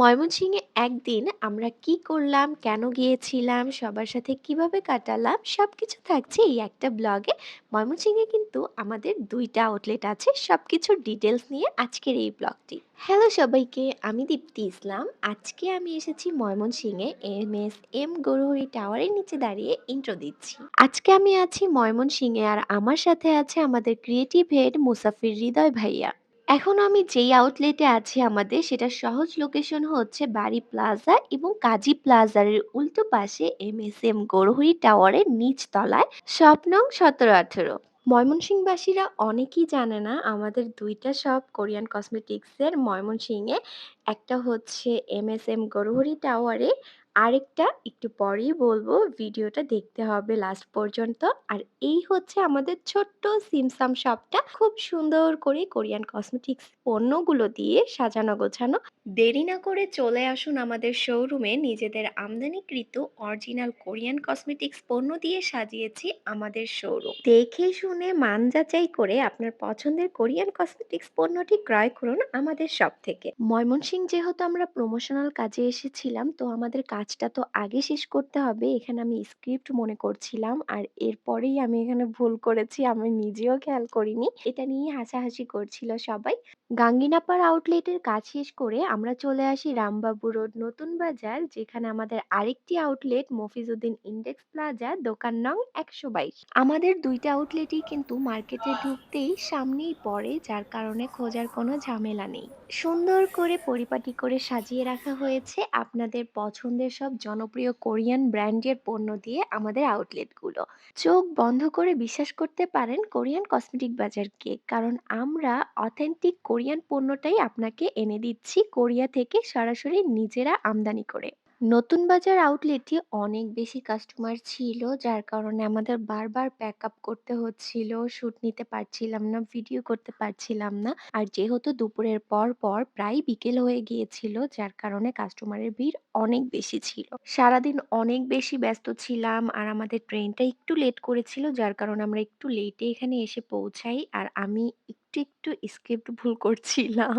ময়মনসিংহে একদিন আমরা কি করলাম, কেন গিয়েছিলাম, সবার সাথে কীভাবে কাটালাম, সব কিছু থাকছে এই একটা ব্লগে। ময়মনসিংহে কিন্তু আমাদের দুইটা আউটলেট আছে। সব সবকিছুর ডিটেলস নিয়ে আজকের এই ব্লগটি। হ্যালো সবাইকে, আমি দীপ্তি ইসলাম। আজকে আমি এসেছি ময়মনসিংহে এম এস এম গরুহরি টাওয়ারের নিচে দাঁড়িয়ে ইন্ট্রো দিচ্ছি। আজকে আমি আছি ময়মনসিংহে আর আমার সাথে আছে আমাদের ক্রিয়েটিভ হেড মুসাফির হৃদয় ভাইয়া। এখন আমি যেই আউটলেটে আছি আমাদের, সেটার সহজ লোকেশন হচ্ছে বাড়ি প্লাজা এবং কাজী প্লাজার উল্টো পাশে এম এস এমএসএম গৌরহরি টাওয়ারের নিচ তলায় শপ নং সতেরো আঠেরো। ময়মনসিংহবাসীরা অনেকেই জানে না, আমাদের দুইটা শপ কোরিয়ান কসমেটিক্সের ময়মনসিংহে, একটা হচ্ছে এম এস এমএসএম গৌরহরি টাওয়ারে আরেকটা একটু পরেই বলব, ভিডিওটা দেখতে হবে লাস্ট পর্যন্ত। আর এই হচ্ছে আমাদের ছোট্ট সিমসাম শপটা খুব সুন্দর করে কোরিয়ান কসমেটিক্স পণ্যগুলো দিয়ে সাজানো গোছানো। দেরি না করে চলে আসুন আমাদের শোরুমে নিজেদের আমদানিকৃত অরিজিনাল কোরিয়ান কসমেটিক্স পণ্য দিয়ে সাজিয়েছি আমাদের শোরুম দেখে শুনে মান যাচাই করে আপনার পছন্দের কোরিয়ান কসমেটিক্স পণ্যটি ক্রয় করুন আমাদের শপ থেকে। ময়মনসিং যেহেতু আমরা প্রমোশনাল কাজে এসেছিলাম, তো আমাদের কাজটা তো আগে শেষ করতে হবে। এখানে আমি স্ক্রিপ্ট মনে করছিলাম। আর এরপরেই আমি এখানে ভুল করেছি, আমি নিজেও খেয়াল করিনি। এটা নিয়ে হাসাহাসি করছিল সবাই। গাঙ্গিনাপাড় আউটলেটের কাজ শেষ করে আমরা চলে আসি রামবাবু রোড নতুন বাজার, যেখানে আমাদের আরেকটি আউটলেট মফিজুদ্দিন ইন্ডেক্স প্লাজা দোকান নং একশো বাইশ। আমাদের দুইটা আউটলেটই কিন্তু মার্কেটে ঢুকতেই সামনেই পড়ে, যার কারণে খোঁজার কোনো ঝামেলা নেই। সুন্দর করে পরিপাটি করে সাজিয়ে রাখা হয়েছে। আপনাদের পছন্দের সব জনপ্রিয় কোরিয়ান ব্র্যান্ডের পণ্য দিয়ে আমাদের আউটলেটগুলো চোখ বন্ধ করে বিশ্বাস করতে পারেন কোরিয়ান কসমেটিক বাজারকে কারণ আমরা অথেন্টিক কোরিয়ান পণ্যটাই আপনাকে এনে দিচ্ছি কোরিয়া থেকে সরাসরি নিজেরা আমদানি করে। নতুন বাজার আউটলেটে অনেক বেশি কাস্টমার ছিল, যার কারণে আমাদের বারবার প্যাক আপ করতে হচ্ছিল শুট নিতে পারছিলাম না ভিডিও করতে পারছিলাম না। আর যেহেতু দুপুরের পর পর প্রায় বিকেল হয়ে গিয়েছিল, যার কারণে কাস্টমারের ভিড় অনেক বেশি ছিল। সারাদিন অনেক বেশি ব্যস্ত ছিলাম আর আমাদের ট্রেনটা একটু লেট করেছিল, যার কারণে আমরা একটু লেটে এখানে এসে পৌঁছাই আর আমি একটু একটু স্ক্রিপ্ট ভুল করছিলাম,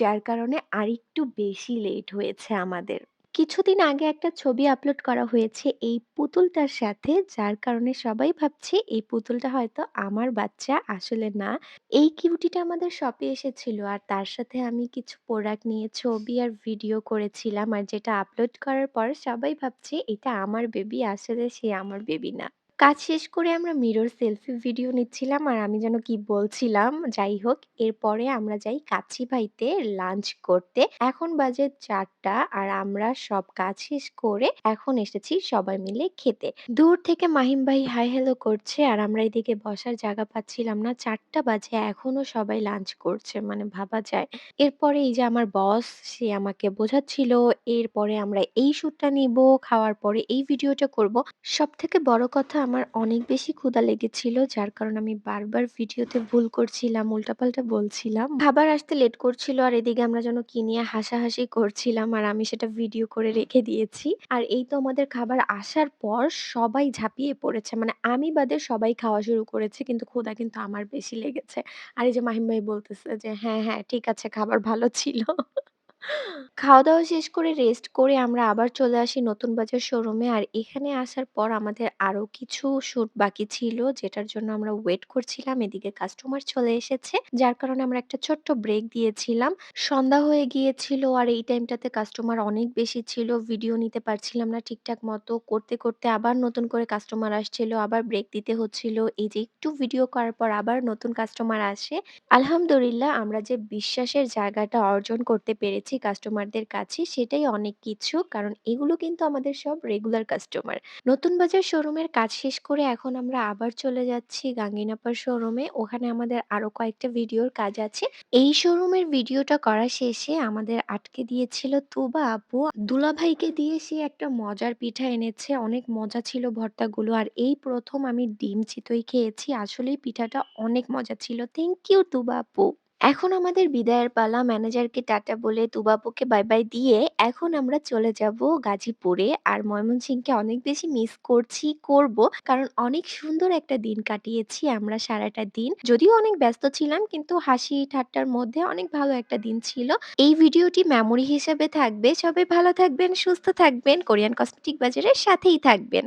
যার কারণে আরেকটু বেশি লেট হয়েছে আমাদের। কিছুদিন আগে একটা ছবি আপলোড করা হয়েছে এই পুতুলটার সাথে, যার কারণে সবাই ভাবছে এই পুতুলটা হয়তো আমার বাচ্চা, আসলে না। এই কিউটিটা আমাদের শপে এসেছিল আর তার সাথে আমি কিছু প্রোডাক্ট নিয়ে ছবি আর ভিডিও করেছিলাম আর যেটা আপলোড করার পর সবাই ভাবছে, এটা আমার বেবি আসলে সে আমার বেবি না। কাজ শেষ করে আমরা মিরর সেলফি ভিডিও নিচ্ছিলাম আর আমি যেন কি বলছিলাম, যাই হোক, এরপরে আমরা যাই কাচ্চিবাইতে লাঞ্চ করতে। এখন বাজে চারটা আর আমরা সব কাজ শেষ করে এখন এসেছি সবাই মিলে খেতে। দূর থেকে মাহিম ভাই হাই হ্যালো করছে আর আমরা এদিকে বসার জায়গা পাচ্ছিলাম না। চারটা বাজে এখনও সবাই লাঞ্চ করছে মানে ভাবা যায়। এরপরে এই যে আমার বস সে আমাকে বোঝাচ্ছিল, এরপরে আমরা এই শ্যুটটা নিব, খাওয়ার পরে এই ভিডিওটা করব। সব থেকে বড় কথা আমার অনেক বেশি ক্ষুধা লেগেছিল, যার কারণে আমি বারবার ভিডিওতে ভুল করছিলাম, উল্টাপাল্টা বলছিলাম। খাবার আসতে লেট করছিল আর এদিকে আমরা যেন কি নিয়ে হাসাহাসি করছিলাম আর আমি সেটা ভিডিও করে রেখে দিয়েছি। আর এই তো আমাদের খাবার আসার পর সবাই ঝাঁপিয়ে পড়েছে মানে আমি বাদে সবাই খাওয়া শুরু করেছে, কিন্তু ক্ষুধা কিন্তু আমার বেশি লেগেছে। আর এই যে মাহিম ভাই বলতেছে যে হ্যাঁ হ্যাঁ ঠিক আছে, খাবার ভালো ছিল। খাওয়া-দাওয়া শেষ করে রেস্ট করে আমরা আবার চলে আসি নতুন বাজার শোরুমে। আর এখানে আসার পর আমাদের আরও কিছু শুট বাকি ছিল যেটার জন্য আমরা ওয়েট করছিলাম। এদিকে কাস্টমার চলে এসেছে। যার কারণে আমরা একটা ছোট্ট ব্রেক দিয়েছিলাম। সন্ধ্যা হয়ে গিয়েছিল আর এই টাইমটাতে কাস্টমার অনেক বেশি ছিল। ভিডিও নিতে পারছিলাম না ঠিকঠাক মতো। করতে, করতে আবার নতুন করে কাস্টমার আসছিল। আবার ব্রেক দিতে হচ্ছিল। এই যে একটু ভিডিও করার পর আবার নতুন কাস্টমার আসে। আলহামদুলিল্লাহ আমরা যে বিশ্বাসের জায়গাটা অর্জন করতে পেরেছি কাস্টমারদের কাছে সেটাই অনেক কিছু। কারণ এগুলো কিন্তু আমাদের সব রেগুলার কাস্টমার। নতুন বাজার শোরুমের কাজ শেষ করে এখন আমরা আবার চলে যাচ্ছি গাঙ্গিনাপাড় শোরুমে। ওখানে আমাদের আরও কয়েকটা ভিডিওর কাজ আছে। এই শোরুমের ভিডিওটা করা শেষে আমাদের আটকে দিয়েছিল তুবা আপু। দুলাভাইকে দিয়ে সে একটা মজার পিঠা এনেছে। অনেক মজা ছিল ভর্তাগুলো। আর এই প্রথম আমি ডিম চিতই খেয়েছি। আসলেই পিঠাটা অনেক মজা ছিল। থ্যাংক ইউ তুবা আপু। এখন আমাদের বিদায়ের পালা। ম্যানেজারকে টাটা বলে, তুবাবুকে বাই, বাই দিয়ে এখন আমরা চলে যাব গাজীপুরে। আর ময়মনসিংহকে অনেক বেশি মিস করছি, করব। কারণ অনেক সুন্দর একটা দিন কাটিয়েছি আমরা সারাটা দিন। যদিও অনেক ব্যস্ত ছিলাম কিন্তু হাসি ঠাট্টার মধ্যে অনেক ভালো একটা দিন ছিল। এই ভিডিওটি মেমোরি হিসেবে থাকবে। সবাই ভালো থাকবেন, সুস্থ থাকবেন। কোরিয়ান কসমেটিক বাজারের সাথেই থাকবেন।